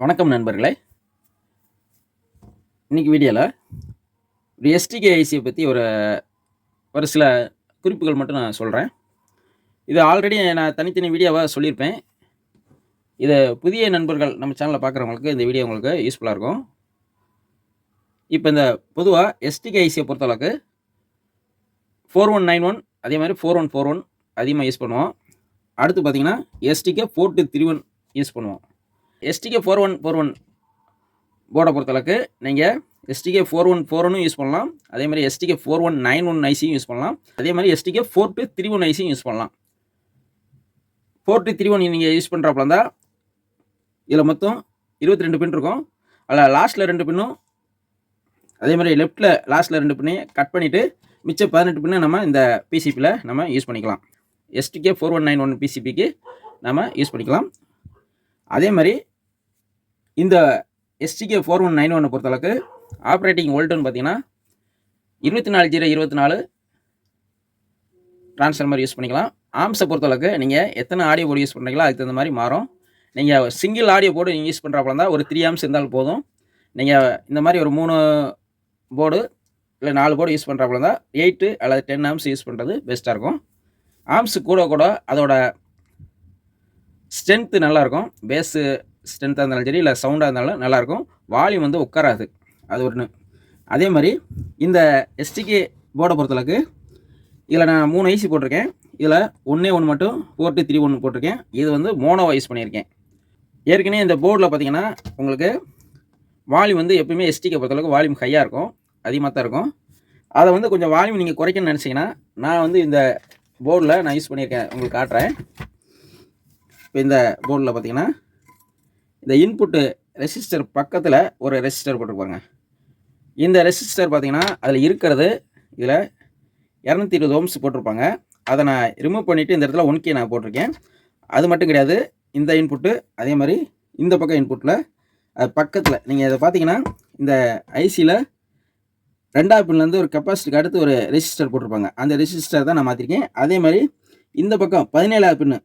வணக்கம் நண்பர்களே. இன்னைக்கு வீடியோவில் ஒரு எஸ்டிகே ஐசியை பற்றி ஒரு ஒரு சில குறிப்புகள் மட்டும் நான் சொல்கிறேன் இது ஆல்ரெடி நான் தனித்தனி வீடியோவாக சொல்லியிருப்பேன். இது புதிய நண்பர்கள் நம்ம சேனலில் பார்க்குறவங்களுக்கு இந்த வீடியோ உங்களுக்கு யூஸ்ஃபுல்லாக இருக்கும். இப்போ இந்த பொதுவாக எஸ்டிகே ஐசியை பொறுத்தளவுக்கு ஃபோர் ஒன் நைன் ஒன் அதே மாதிரி ஃபோர் ஒன் ஃபோர் ஒன் அதிகமாக யூஸ் பண்ணுவோம். அடுத்து பார்த்தீங்கன்னா STK four two three one use பண்ணுவோம். STK four one four one போர்டை பொறுத்தளவுக்கு நீங்கள் எஸ்டிகே ஃபோர் ஒன் ஃபோர் ஒன்னும் யூஸ் பண்ணலாம். அதே மாதிரி STK four one nine one ஐசியும் use பண்ணலாம். அதே மாதிரி STK four two three one ஐசியும் use பண்ணலாம். ஃபோர் டூ த்ரீ ஒன் நீங்கள் யூஸ் பண்ணுறாப்புல இருந்தால் இதில் மொத்தம் இருபத்தி ரெண்டு பின் இருக்கும். அதில் லாஸ்ட்டில் ரெண்டு பின்னும் அதே மாதிரி லெஃப்ட்டில் லாஸ்ட்டில் ரெண்டு பின்னையும் கட் பண்ணிவிட்டு மிச்சம் பதினெட்டு பின்னு நம்ம இந்த பிசிபியில் நம்ம யூஸ் பண்ணிக்கலாம். STK four one nine one பிசிபிக்கு நம்ம யூஸ் பண்ணிக்கலாம். அதே மாதிரி இந்த எஸ்டிகே ஃபோர் ஒன் நைன் ஒன்னை பொறுத்தளவுக்கு ஆப்ரேட்டிங் வோல்ட்டுன்னு பார்த்தீங்கன்னா இருபத்தி நாலு ஜீரோ இருபத்தி நாலு டிரான்ஸ்ஃபார்மர் யூஸ் பண்ணிக்கலாம். ஆம்ஸை பொறுத்தளவுக்கு நீங்கள் எத்தனை ஆடியோ போர்டு யூஸ் பண்ணுறீங்களோ அதுக்கு தகுந்த மாதிரி மாறும். நீங்கள் சிங்கிள் ஆடியோ போர்டு நீங்கள் யூஸ் பண்ணுறாப்புல இருந்தால் ஒரு த்ரீ ஆம்ஸ் இருந்தாலும் போதும். நீங்கள் இந்த மாதிரி ஒரு மூணு போர்டு இல்லை நாலு போர்டு யூஸ் பண்ணுறாப்புல இருந்தால் எயிட்டு அல்லது டென் ஆம்ஸ் யூஸ் பண்ணுறது பெஸ்ட்டாக இருக்கும். ஆம்ஸ் கூட கூட அதோட ஸ்ட்ரென்த்து நல்லாயிருக்கும் பேஸு ஸ்ட்ரென்த்தாக இருந்தாலும் சரி இல்லை சவுண்டாக இருந்தாலும் நல்லாயிருக்கும். வால்யூம் வந்து உட்காராது. அது ஒன்று அதே மாதிரி இந்த எஸ்டிகே போர்டை பொறுத்தளவுக்கு இதில் நான் மூணு ஐசி போட்டிருக்கேன். இதில் ஒன்றே ஒன்று மட்டும் ஃபோர் டூ த்ரீ ஒன்று போட்டிருக்கேன். இது வந்து மோனோவா யூஸ் பண்ணியிருக்கேன். ஏற்கனவே இந்த போர்டில் பார்த்தீங்கன்னா உங்களுக்கு வால்யூம் வந்து எப்பயுமே எஸ்டிகே பொறுத்தளவுக்கு வால்யூம் ஹையாக இருக்கும். அதிகமாக தான் இருக்கும். அதை வந்து கொஞ்சம் வால்யூம் நீங்கள் குறைக்கணும்னு நினச்சிங்கன்னா நான் வந்து இந்த போர்டில் நான் யூஸ் பண்ணியிருக்கேன். உங்களுக்கு காட்டுறேன். இப்போ இந்த போர்டில் பார்த்தீங்கன்னா இந்த இன்புட்டு ரெசிஸ்டர் பக்கத்தில் ஒரு ரெசிஸ்டர் போட்டிருப்பாங்க இந்த ரெசிஸ்டர் பார்த்தீங்கன்னா அதில் இருக்கிறது இதில் இரநூத்தி இருபது ஓம்ஸ் போட்டிருப்பாங்க. அதை நான் ரிமூவ் பண்ணிவிட்டு இந்த இடத்துல ஒன் கே நான் போட்டிருக்கேன். அது மட்டும் கிடையாது இந்த இன்புட்டு அதே மாதிரி இந்த பக்கம் இன்புட்டில் அது பக்கத்தில் நீங்கள் இதை பார்த்தீங்கன்னா இந்த ஐசியில் ரெண்டாவது பின்லேருந்து ஒரு கெப்பாசிட்டிக்கு அடுத்து ஒரு ரெசிஸ்டர் போட்டிருப்பாங்க. அந்த ரெசிஸ்டர் தான் நான் மாற்றிருக்கேன் அதே மாதிரி இந்த பக்கம் பதினேழாவது பின்னு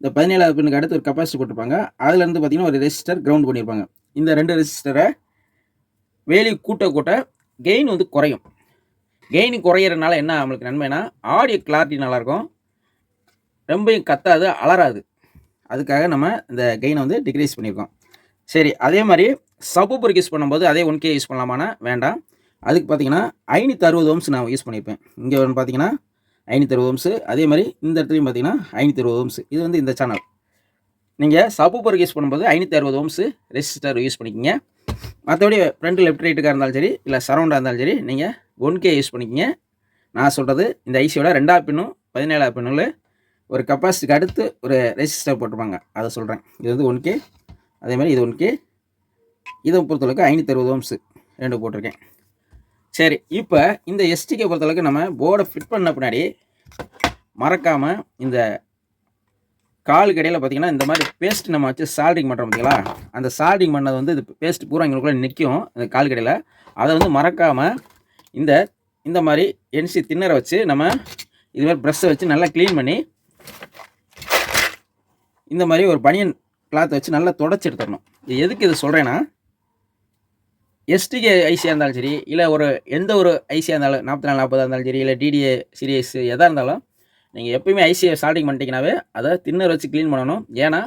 இந்த பதினேழாவது பின்னுக்கு அடுத்து ஒரு கெப்பாசிட்டி போட்டிருப்பாங்க அதுலேருந்து பார்த்தீங்கன்னா ஒரு ரெசிஸ்டர் கிரவுண்ட் பண்ணியிருப்பாங்க. இந்த ரெண்டு ரெசிஸ்டரை வேலி கூட்ட கூட்ட கெயின் வந்து குறையும். கெயின் குறையிறதுனால என்ன நம்மளுக்கு நன்மைனா ஆடியோ கிளாரிட்டி நல்லாயிருக்கும். ரொம்பையும் கத்தாது அலறாது. அதுக்காக நம்ம இந்த கெயினை வந்து டிக்ரீஸ் பண்ணியிருக்கோம். சரி அதே மாதிரி சபூப்பர் யூஸ் பண்ணும்போது அதே ஒன் கே யூஸ் பண்ணலாமானா வேண்டாம். அதுக்கு பார்த்தீங்கன்னா ஐநூற்றி அறுபது ஓம்ஸ் நான் யூஸ் பண்ணியிருப்பேன். இங்கே வந்து பார்த்தீங்கன்னா ஐநூற்றி அறுபது ஓம்ஸு அதே மாதிரி இந்த இடத்துலையும் பார்த்தீங்கன்னா ஐநூற்றி அறுபது ஓம்ஸு. இது வந்து இந்த சேனல் நீங்கள் சபூப்பருக்கு யூஸ் பண்ணும்போது ஐநூற்றி அறுபது ஓம்ஸு ரெசிஸ்டர் யூஸ் பண்ணிக்கிங்க. மற்றபடி ஃப்ரண்ட் லெஃப்ட் ரைட்டுக்காக இருந்தாலும் சரி இல்லை சரௌண்டாக இருந்தாலும் சரி நீங்கள் ஒன் கே யூஸ் பண்ணிக்கிங்க. நான் சொல்கிறது இந்த ஐசியோட ரெண்டாவது பின்னும் பதினேழாவது பின்னில் ஒரு கெப்பாசிட்டிக்கு அடுத்து ஒரு ரெசிஸ்டர் போட்டிருப்பாங்க. அதை சொல்கிறேன் இது வந்து ஒன் கே அதே மாதிரி இது ஒன் கே இதை பொறுத்தளவுக்கு ஐநூற்றி அறுபது ஓம்ஸு ரெண்டு போட்டிருக்கேன். சரி இப்போ இந்த எஸ்டிகே பொறுத்தளவுக்கு நம்ம போர்டை ஃபிட் பண்ண பின்னாடி மறக்காமல் இந்த கால் கடையில் பார்த்திங்கன்னா இந்த மாதிரி பேஸ்ட் நம்ம வச்சு சால்டிங் பண்ணுறோம் பார்த்தீங்களா அந்த சால்டிங் பண்ணது வந்து இது பேஸ்ட் பூரா எங்களுக்குள்ளே நிற்கும் இந்த கால் கடையில். அதை வந்து மறக்காமல் இந்த இந்த மாதிரி என்சி தின்னரை வச்சு நம்ம இது மாதிரி ப்ரெஷ்ஷை வச்சு நல்லா க்ளீன் பண்ணி இந்த மாதிரி ஒரு பனியன் கிளாத் வச்சு நல்லா தொடச்சி எடுத்துடணும். இது எதுக்கு இது சொல்கிறேன்னா எஸ்டிகே ஐசியாக இருந்தாலும் சரி இல்லை ஒரு எந்த ஒரு ஐசியாக இருந்தாலும் நாற்பத்தி நாலு நாற்பதாக இருந்தாலும் சரி இல்லை டிடிஏ சீரியஸ் எதாக இருந்தாலும் நீங்கள் எப்பயுமே ஐசியை சால்டிங் பண்ணிட்டீங்கன்னாவே அதை தின்னர் வச்சு க்ளீன் பண்ணணும். ஏன்னா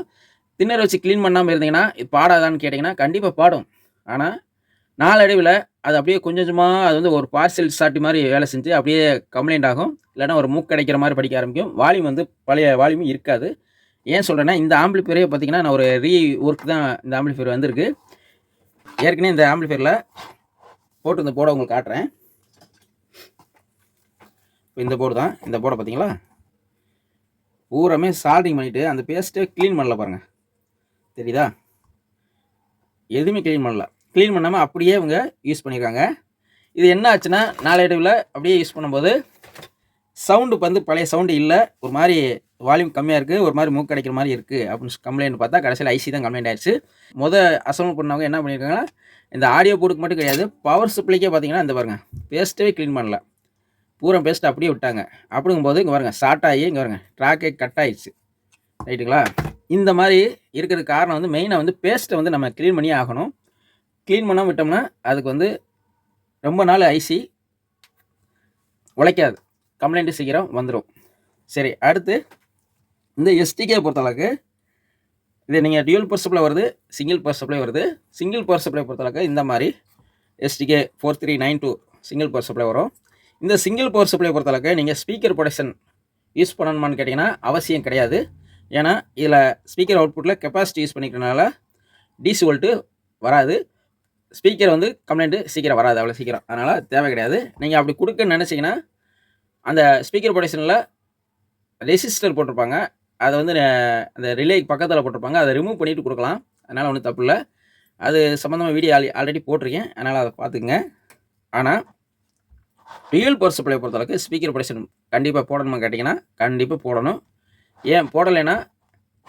தின்னர் வச்சு க்ளீன் பண்ணாமல் இருந்தீங்கன்னா இது பாடாதான்னு கேட்டிங்கன்னா கண்டிப்பாக பாடும். ஆனால் நாளடைவில் அது அப்படியே கொஞ்சம் கொஞ்சமாக அது வந்து ஒரு பார்சல் சாட்டி மாதிரி வேலை செஞ்சு அப்படியே கம்ப்ளைண்ட் ஆகும். இல்லைன்னா ஒரு மூக்கு கிடைக்கிற மாதிரி படிக்க ஆரம்பிக்கும். வால்யூம் வந்து பழைய வால்யூம் இருக்காது. ஏன் சொல்கிறேன்னா இந்த ஆம்பிளிஃபையரே பார்த்தீங்கன்னா நான் ஒரு ரீ ஒர்க் தான் இந்த ஆம்பிளிஃபையர் வந்திருக்கு. ஏற்கனவே இந்த ஆம்பிளிஃபையரில் போட்டு இந்த போர்டை உங்களுக்கு காட்டுறேன். இப்போ இந்த போர்டு தான். இந்த போர்டை பார்த்தீங்களா? பூராமே சால்டிங் பண்ணிவிட்டு அந்த பேஸ்ட்டை க்ளீன் பண்ணல பாருங்கள் தெரியுதா? எதுவுமே க்ளீன் பண்ணல. க்ளீன் பண்ணாமல் அப்படியே இவங்க யூஸ் பண்ணியிருக்காங்க இது என்ன ஆச்சுன்னா நாளடைவில் அப்படியே யூஸ் பண்ணும்போது சவுண்டு வந்து பழைய சவுண்டு இல்லை. ஒரு மாதிரி வால்யூம் கம்மியாக இருக்குது ஒரு மாதிரி மூக்கு கிடைக்கிற மாதிரி இருக்குது அப்படின்னு கம்ப்ளைண்ட் பார்த்தா கடைசியில் ஐசி தான் கம்ப்ளைண்ட் ஆயிடுச்சு. மொதல் அசம்பிள் பண்ணவங்க என்ன பண்ணியிருக்காங்கன்னா இந்த ஆடியோ போர்டுக்கு மட்டும் கிடையாது பவர் சப்ளைக்கே பார்த்தீங்கன்னா இந்த பாருங்கள் பேஸ்ட்டே க்ளீன் பண்ணல. பூரா பேஸ்ட் அப்படியே விட்டாங்க. அப்படிங்கும்போது இங்கே பாருங்க ஷார்ட் ஆகி இங்கே வருங்க ட்ராக்கே கட் ஆயிடுச்சு. ரைட்டுங்களா? இந்த மாதிரி இருக்கிற காரணம் வந்து மெயினாக வந்து பேஸ்ட்டை வந்து நம்ம க்ளீன் பண்ணி ஆகணும். க்ளீன் பண்ணாம விட்டோம்னா அதுக்கு வந்து ரொம்ப நாள் ஐசி உழைக்காது. கம்ப்ளைண்ட்டு சீக்கிரம் வந்துடும் சரி அடுத்து இந்த எஸ்டிகே பொறுத்தளவுக்கு இது நீங்கள் டியூல் பவர் சப்ளை வருது சிங்கிள் பவர் சப்ளை வருது. சிங்கிள் பவர் சப்ளை பொறுத்தளவுக்கு இந்த மாதிரி STK four three nine two single power supply வரும். இந்த சிங்கிள் பவர் சப்ளை பொறுத்தளவுக்கு நீங்கள் ஸ்பீக்கர் ப்ரொடக்ஷன் யூஸ் பண்ணணுமான்னு கேட்டிங்கன்னா அவசியம் கிடையாது. ஏன்னா இதில் ஸ்பீக்கர் அவுட்புட்டில் கெப்பாசிட்டி யூஸ் பண்ணிக்கிறனால டிசி வோல்ட்டு வராது. ஸ்பீக்கர் வந்து கம்ப்ளைண்ட்டு சீக்கிரம் வராது அவ்வளோ சீக்கிரம். அதனால் தேவை கிடையாது. நீங்கள் அப்படி கொடுக்கன்னு நினச்சிங்கன்னா அந்த ஸ்பீக்கர் ப்ரொடக்ஷனில் ரெசிஸ்டர் போட்டிருப்பாங்க. அதை வந்து அந்த ரிலேக்கு பக்கத்தில் போட்டிருப்பாங்க. அதை ரிமூவ் பண்ணிட்டு கொடுக்கலாம். அதனால் ஒன்றும் தப்பு இல்லை. அது சம்மந்தமாக வீடியோ ஆல் ஆல்ரெடி போட்டிருக்கேன். அதனால் அதை பார்த்துக்குங்க. ஆனால் ரியல் பவர் சப்ளை பொறுத்தளவுக்கு ஸ்பீக்கர் ப்ரொடக்ஷன் கண்டிப்பாக போடணுமா கேட்டிங்கன்னா கண்டிப்பாக போடணும். ஏன் போடலைன்னா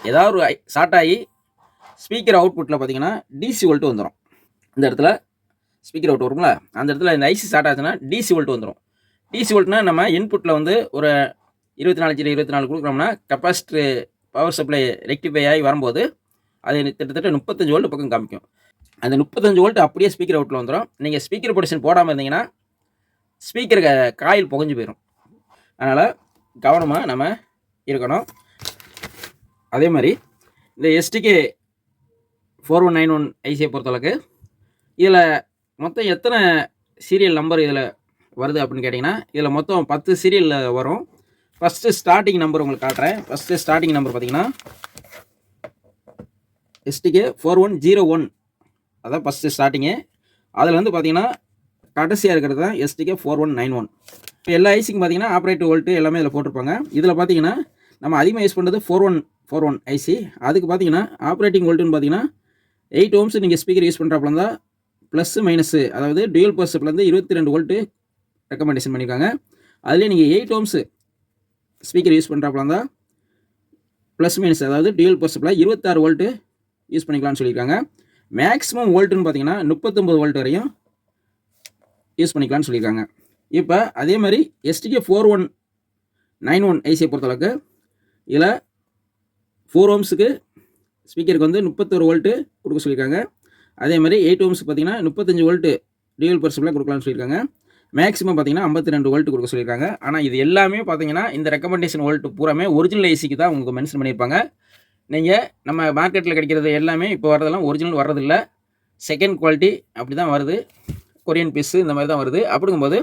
ஏதாவது ஒரு ஷார்ட் ஆகி ஸ்பீக்கர் அவுட்புட்டில் பார்த்தீங்கன்னா டிசி வோல்ட்டு வந்துடும் இந்த இடத்துல ஸ்பீக்கர் அவுட் வருங்களா அந்த இடத்துல இந்த ஐசி ஸ்டார்ட் ஆச்சுன்னா டிசி வோல்ட் வந்துடும் டிசி வோல்ட்னா நம்ம இன்புட்டில் வந்து ஒரு இருபத்தி நாலு ஜீரோ இருபத்தி நாலு கொடுக்குறோம்னா கெப்பாசிட்டி பவர் சப்ளை ரெக்டிஃபை ஆகி வரும்போது அது கிட்டத்தட்ட முப்பத்தஞ்சு வோல்ட் பக்கம் காமிக்கும். அந்த முப்பத்தஞ்சு வோல்ட் அப்படியே ஸ்பீக்கர் அவுட்டில் வந்துடும் நீங்கள் ஸ்பீக்கர் ப்ரொடக்ஷன் போடாமல் இருந்தீங்கன்னா ஸ்பீக்கர் காயில் புகஞ்சு போயிடும் அதனால் கவனமாக நம்ம இருக்கணும். அதே மாதிரி இந்த STK four one nine one ஐசியை பொறுத்தளவுக்கு இதில் மொத்தம் எத்தனை சீரியல் நம்பர் இதில் வருது அப்படின்னு கேட்டிங்கன்னா இதில் மொத்தம் பத்து சீரியலில் வரும். ஃபஸ்ட்டு ஸ்டார்டிங் நம்பர் உங்களுக்கு காட்டுறேன். ஃபஸ்ட்டு ஸ்டார்டிங் நம்பர் பார்த்தீங்கன்னா STK four one zero one அதான் ஃபஸ்ட்டு ஸ்டார்டிங்கு அதில் வந்து பார்த்தீங்கன்னா கடைசியாக இருக்கிறது தான் STK four one nine one இப்போ எல்லா ஐசிக்கும் பார்த்தீங்கன்னா ஆப்ரேட் வோல்ட்டு எல்லாமே இதில் போட்டிருப்பாங்க. இதில் பார்த்தீங்கன்னா நம்ம அதிகமாக யூஸ் பண்ணுறது four one four one IC அதுக்கு பார்த்தீங்கன்னா ஆப்ரேட்டிங் வோல்ட்டுன்னு பார்த்தீங்கன்னா எயிட் ஓம்ஸ் நீங்கள் ஸ்பீக்கர் யூஸ் பண்ணுறாப்புல இருந்தால் ப்ளஸ்ஸு மைனஸு அதாவது டியூல் பர்சப்லேருந்து இருபத்தி ரெண்டு வோல்ட்டு ரெக்கமெண்டேஷன் பண்ணியிருக்காங்க. அதிலே நீங்கள் எயிட் ஓம்ஸு ஸ்பீக்கர் யூஸ் பண்ணுறாப்புல இருந்தால் ப்ளஸ் மைனஸ் அதாவது டியூல் பர்சப்பில் இருபத்தாறு வோல்ட்டு யூஸ் பண்ணிக்கலாம்னு சொல்லியிருக்காங்க. மேக்ஸிமம் வோல்ட்டுன்னு பார்த்தீங்கன்னா முப்பத்தொம்பது வோல்ட் வரையும் யூஸ் பண்ணிக்கலாம்னு சொல்லியிருக்காங்க. இப்போ அதே மாதிரி STK four one nine one ஐசியை பொறுத்தளவுக்கு இதில் ஃபோர் ஓம்ஸுக்கு ஸ்பீக்கருக்கு வந்து முப்பத்தொரு வோல்ட்டு கொடுக்க சொல்லியிருக்காங்க. அதே மாதிரி எயிட் ஓம்ஸ் பார்த்தீங்கன்னா முப்பத்தஞ்சு வோல்ட்டு டியூல் பர்சப்பில் கொடுக்கலாம்னு சொல்லியிருக்காங்க. மேக்ஸிமம் பார்த்தீங்கன்னா ஐம்பத்தி ரெண்டு வோல்ட் கொடுக்க சொல்லியிருக்காங்க. ஆனால் இது எல்லாமே பார்த்தீங்கன்னா இந்த ரெக்கமெண்டேஷன் வோல்ட் பூராமே ஒரிஜினல் ஏசிக்கு தான் உங்களுக்கு மென்ஷன் பண்ணியிருப்பாங்க. நீங்கள் நம்ம மார்க்கெட்டில் கிடைக்கிறது எல்லாமே இப்போ வரதெல்லாம் ஒரிஜினல் வர்றதில்ல. செகண்ட் குவாலிட்டி அப்படி தான் வருது. கொரியன் பீஸு இந்த மாதிரி தான் வருது. அப்படிங்கும்போது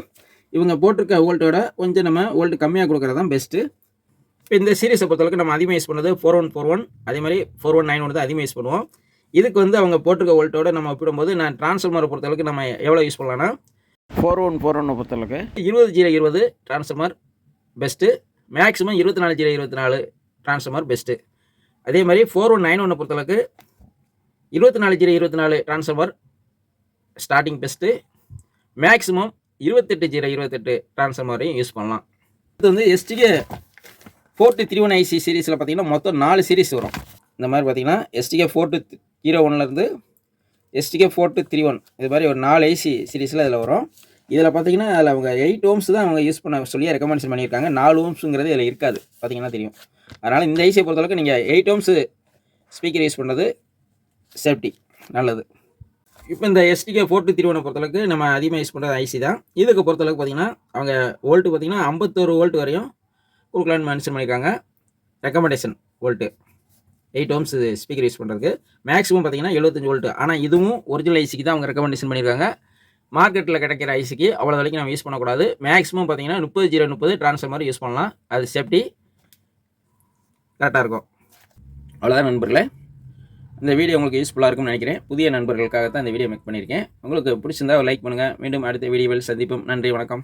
இவங்க போட்டிருக்க வோல்ட்டோட கொஞ்சம் நம்ம வோல்ட் கம்மியாக கொடுக்குறது தான் பெஸ்ட்டு இப்போ இந்த சீரிஸை பொறுத்தளவுக்கு நம்ம அதிகமாக யூஸ் பண்ணது ஃபோர் ஒன் ஃபோர் ஒன் அதே மாதிரி ஃபோர் ஒன் நைன் ஒன் தான் அதிகமாக யூஸ் பண்ணுவோம். இதுக்கு வந்து அவங்க போட்டிருக்க வோல்ட்டோட நம்ம ஒப்பிடும்போது நான் டிரான்ஸ்ஃபார்மரை பொறுத்தளவுக்கு நம்ம எவ்வளோ யூஸ் பண்ணலாம்னா ஃபோர் ஒன் ஃபோர் ஒன்னை பொறுத்தளவுக்கு. இருபது ஜீரோ இருபது டிரான்ஸ்ஃபார்மர் பெஸ்ட்டு மேக்ஸிமம் இருபத்தி நாலு ஜீரோ இருபத்தி நாலு டிரான்ஸ்ஃபார்மர் பெஸ்ட்டு அதே மாதிரி ஃபோர் ஒன் நைன் ஒன்னை பொறுத்தளவுக்கு இருபத்தி நாலு ஜீரோ இருபத்தி நாலு டிரான்ஸ்ஃபார்மர் ஸ்டார்டிங் பெஸ்ட்டு மேக்ஸிமம் இருபத்தெட்டு ஜீரோ இருபத்தெட்டு டிரான்ஸ்ஃபார்மரையும் யூஸ் பண்ணலாம். இது வந்து STK forty three one IC சீரீஸில் பார்த்தீங்கன்னா மொத்தம் நாலு சீரிஸ் வரும். இந்த மாதிரி பார்த்தீங்கன்னா எஸ்டிகே ஃபோர் டு ஜீரோ ஒன்லேருந்து STK four two three one இது மாதிரி ஒரு நாலு ஐசி சீரிஸில் இதில் வரும். இதில் பார்த்தீங்கன்னா அதில் அவங்க எயிட் ஓம்ஸ் தான் அவங்க யூஸ் பண்ண சொல்லி ரெக்கமெண்டேஷன் பண்ணியிருக்காங்க. நாலு ஓம்ஸுங்கிறது இதில் இருக்காது. பார்த்தீங்கன்னா தெரியும். அதனால் இந்த ஐசியை பொறுத்தளவுக்கு நீங்கள் எயிட் ஓம்ஸு ஸ்பீக்கர் யூஸ் பண்ணுறது சேஃப்டி நல்லது. இப்போ இந்த எஸ்டிகே ஃபோர்ட்டு திருவனை பொறுத்தளவுக்கு நம்ம அதிகமாக யூஸ் பண்ணுறது ஐசி தான். இதுக்கு பொறுத்தளவுக்கு பார்த்தீங்கன்னா அவங்க வோல்ட்டு பார்த்தீங்கன்னா ஐம்பத்தோரு வோல்ட் வரையும் கொடுக்கலான்னு மென்ஷன் பண்ணியிருக்காங்க. Recommendation volt eight ohms speaker use பண்ணுறதுக்கு மேக்ஸிமம் பார்த்தீங்கன்னா எழுபத்தஞ்சு வோல்ட்டு ஆனால் இதுவும் ஒரிஜினல் ஐசிக்கு தான் அவங்க ரெக்கமெண்டேஷன் பண்ணியிருக்காங்க. மார்க்கெட்டில் கிடைக்கிற ஐஸுக்கு அவ்வளோ வரைக்கும் நம்ம யூஸ் பண்ணக்கூடாது. மேக்ஸிமம் பார்த்தீங்கன்னா முப்பது ஜீரோ முப்பது ட்ரான்ஸ்ஃபார்மர் யூஸ் பண்ணலாம். அது சேஃப்டி கரெக்டாக இருக்கும். அவ்வளோதான் நண்பர்களே. இந்த வீடியோ உங்களுக்கு யூஸ்ஃபுல்லாக இருக்கும்னு நினைக்கிறேன். புதிய நண்பர்களுக்காக தான் இந்த வீடியோ மேக் பண்ணியிருக்கேன். உங்களுக்கு பிடிச்சிருந்தா லைக் பண்ணுங்கள் மீண்டும் அடுத்த வீடியோவில் சந்திப்போம். நன்றி வணக்கம்.